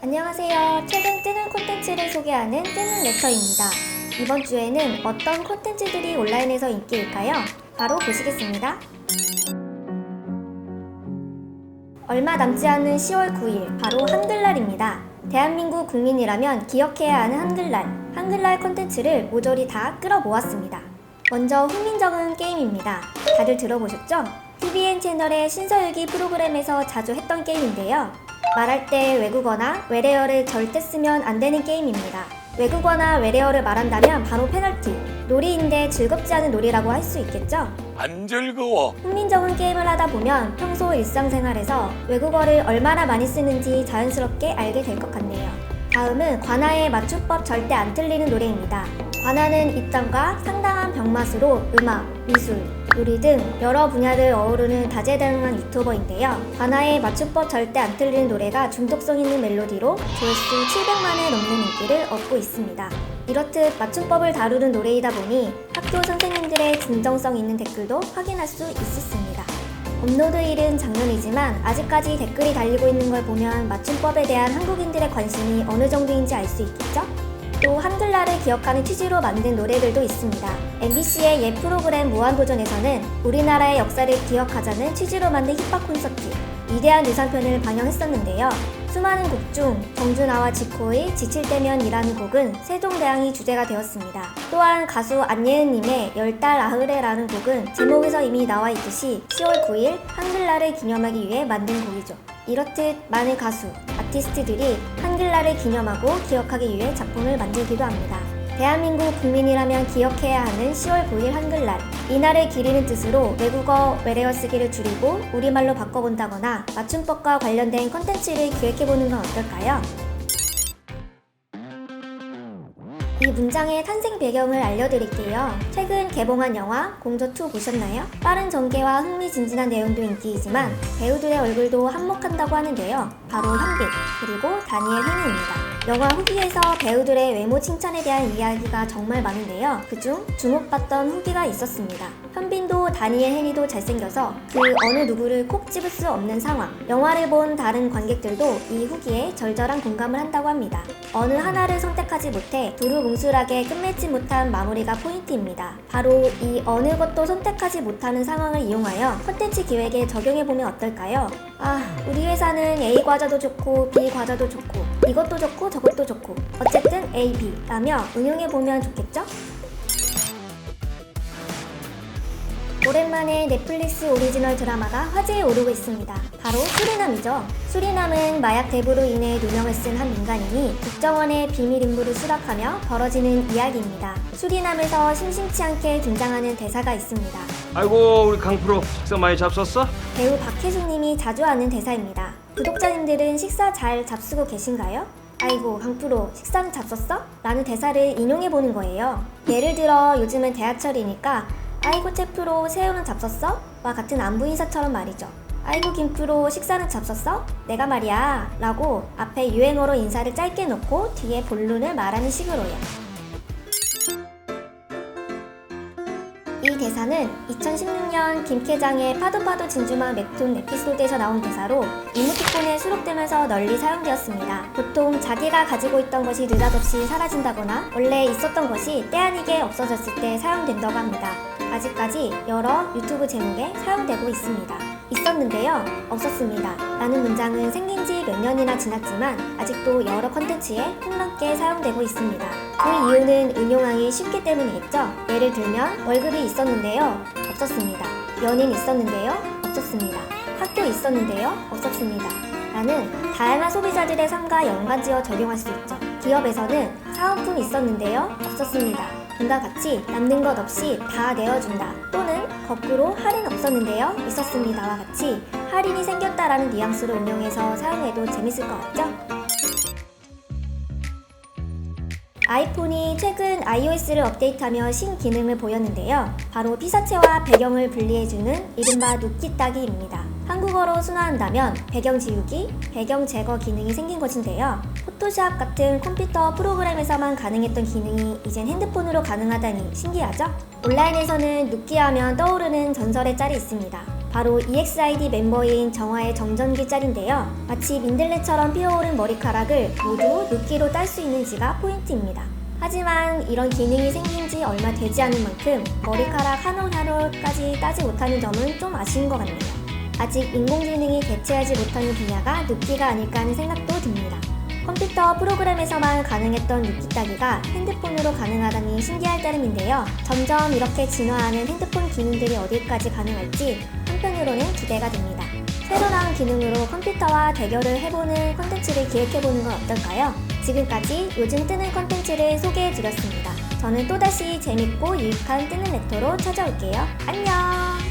안녕하세요. 최근 뜨는 콘텐츠를 소개하는 뜨는 레터입니다. 이번 주에는 어떤 콘텐츠들이 온라인에서 인기일까요? 바로 보시겠습니다. 얼마 남지 않은 10월 9일, 바로 한글날입니다. 대한민국 국민이라면 기억해야 하는 한글날, 한글날 콘텐츠를 모조리 다 끌어모았습니다. 먼저 훈민정음 게임입니다. 다들 들어보셨죠? TVN 채널의 신서유기 프로그램에서 자주 했던 게임인데요. 말할 때 외국어나 외래어를 절대 쓰면 안 되는 게임입니다. 외국어나 외래어를 말한다면 바로 페널티. 놀이인데 즐겁지 않은 놀이라고 할 수 있겠죠? 안 즐거워. 훈민정음 게임을 하다 보면 평소 일상생활에서 외국어를 얼마나 많이 쓰는지 자연스럽게 알게 될 것 같네요. 다음은 관아의 맞춤법 절대 안 틀리는 노래입니다. 관아는 입장과 상당한 병맛으로 음악, 미술, 요리 등 여러 분야를 어우르는 다재다능한 유튜버인데요. 관아의 맞춤법 절대 안 틀리는 노래가 중독성 있는 멜로디로 조회수 700만에 넘는 인기를 얻고 있습니다. 이렇듯 맞춤법을 다루는 노래이다 보니 학교 선생님들의 진정성 있는 댓글도 확인할 수 있었습니다. 업로드일은 작년이지만 아직까지 댓글이 달리고 있는 걸 보면 맞춤법에 대한 한국인들의 관심이 어느 정도인지 알 수 있겠죠? 또 한글날을 기억하는 취지로 만든 노래들도 있습니다. MBC의 옛 프로그램 무한도전에서는 우리나라의 역사를 기억하자는 취지로 만든 힙합 콘서트 위대한 유산편을 방영했었는데요. 수많은 곡 중 정준하와 지코의 지칠 때면이라는 곡은 세종대왕이 주제가 되었습니다. 또한 가수 안예은님의 열달 아흐레라는 곡은 제목에서 이미 나와 있듯이 10월 9일 한글날을 기념하기 위해 만든 곡이죠. 이렇듯 많은 가수, 아티스트들이 한글날을 기념하고 기억하기 위해 작품을 만들기도 합니다. 대한민국 국민이라면 기억해야 하는 10월 9일 한글날. 이날을 기리는 뜻으로 외국어 외래어 쓰기를 줄이고 우리말로 바꿔본다거나 맞춤법과 관련된 컨텐츠를 기획해보는 건 어떨까요? 이 문장의 탄생 배경을 알려드릴게요. 최근 개봉한 영화 공조2 보셨나요? 빠른 전개와 흥미진진한 내용도 인기이지만 배우들의 얼굴도 한몫한다고 하는데요. 바로 현빈, 그리고 다니엘 헨입니다. 영화 후기에서 배우들의 외모 칭찬에 대한 이야기가 정말 많은데요. 그중 주목받던 후기가 있었습니다. 현빈도 다니엘 헨이도 잘생겨서 그 어느 누구를 콕 집을 수 없는 상황. 영화를 본 다른 관객들도 이 후기에 절절한 공감을 한다고 합니다. 어느 하나를 선택하지 못해 두루뭉술하게 끝맺지 못한 마무리가 포인트입니다. 바로 이 어느 것도 선택하지 못하는 상황을 이용하여 콘텐츠 기획에 적용해보면 어떨까요? 아, 우리 회사는 A 과자도 좋고 B 과자도 좋고 이것도 좋고 저것도 좋고 어쨌든 A, B 라며 응용해보면 좋겠죠? 오랜만에 넷플릭스 오리지널 드라마가 화제에 오르고 있습니다. 바로 수리남이죠. 수리남은 마약 대부로 인해 누명을 쓴 한 민간인이 국정원의 비밀 임무를 수락하며 벌어지는 이야기입니다. 수리남에서 심심치 않게 등장하는 대사가 있습니다. 아이고 우리 강프로 식사 많이 잡섰어? 배우 박혜숙님이 자주 하는 대사입니다. 구독자님들은 식사 잘 잡수고 계신가요? 아이고 강프로 식사는 잡섰어? 라는 대사를 인용해보는 거예요. 예를 들어 요즘은 대하철이니까 아이고 채프로 새우는 잡섰어? 와 같은 안부 인사처럼 말이죠. 아이고 김프로 식사는 잡섰어? 내가 말이야 라고 앞에 유행어로 인사를 짧게 놓고 뒤에 본론을 말하는 식으로요. 이 대사는 2016년 김케장의 파도파도 진주만 웹툰 에피소드에서 나온 대사로 이모티콘에 수록되면서 널리 사용되었습니다. 보통 자기가 가지고 있던 것이 느닷없이 사라진다거나 원래 있었던 것이 때 아니게 없어졌을 때 사용된다고 합니다. 아직까지 여러 유튜브 제목에 사용되고 있습니다. 있었는데요, 없었습니다. 라는 문장은 생긴 지 몇 년이나 지났지만 아직도 여러 컨텐츠에 폭넓게 사용되고 있습니다. 그 이유는 응용하기 쉽기 때문이겠죠? 예를 들면 월급이 있었는데요, 없었습니다. 연인 있었는데요, 없었습니다. 학교 있었는데요, 없었습니다. 라는 다양한 소비자들의 삶과 연관지어 적용할 수 있죠. 기업에서는 사은품 있었는데요, 없었습니다. 등과 같이 남는 것 없이 다 내어준다. 또는 거꾸로 할인 없었는데요, 있었습니다와 같이 할인이 생겼다라는 뉘앙스로 응용해서 사용해도 재밌을 것 같죠? 아이폰이 최근 iOS를 업데이트하며 신기능을 보였는데요. 바로 피사체와 배경을 분리해주는 이른바 눕기 따기입니다. 한국어로 순화한다면 배경 지우기, 배경 제거 기능이 생긴 것인데요. 포토샵 같은 컴퓨터 프로그램에서만 가능했던 기능이 이젠 핸드폰으로 가능하다니 신기하죠? 온라인에서는 눕기 하면 떠오르는 전설의 짤이 있습니다. 바로 EXID 멤버인 정화의 정전기 짤인데요. 마치 민들레처럼 피어오른 머리카락을 모두 눕기로 딸 수 있는지가 포인트입니다. 하지만 이런 기능이 생긴 지 얼마 되지 않은 만큼 머리카락 한 올 한 올까지 따지 못하는 점은 좀 아쉬운 것 같네요. 아직 인공지능이 대체하지 못하는 분야가 눕기가 아닐까 하는 생각도 듭니다. 컴퓨터 프로그램에서만 가능했던 눕기 따기가 핸드폰으로 가능하다니 신기할 따름인데요. 점점 이렇게 진화하는 핸드폰 기능들이 어디까지 가능할지 한편으로는 기대가 됩니다. 새로 나온 기능으로 컴퓨터와 대결을 해보는 컨텐츠를 기획해보는 건 어떨까요? 지금까지 요즘 뜨는 컨텐츠를 소개해드렸습니다. 저는 또다시 재밌고 유익한 뜨는 렉터로 찾아올게요. 안녕!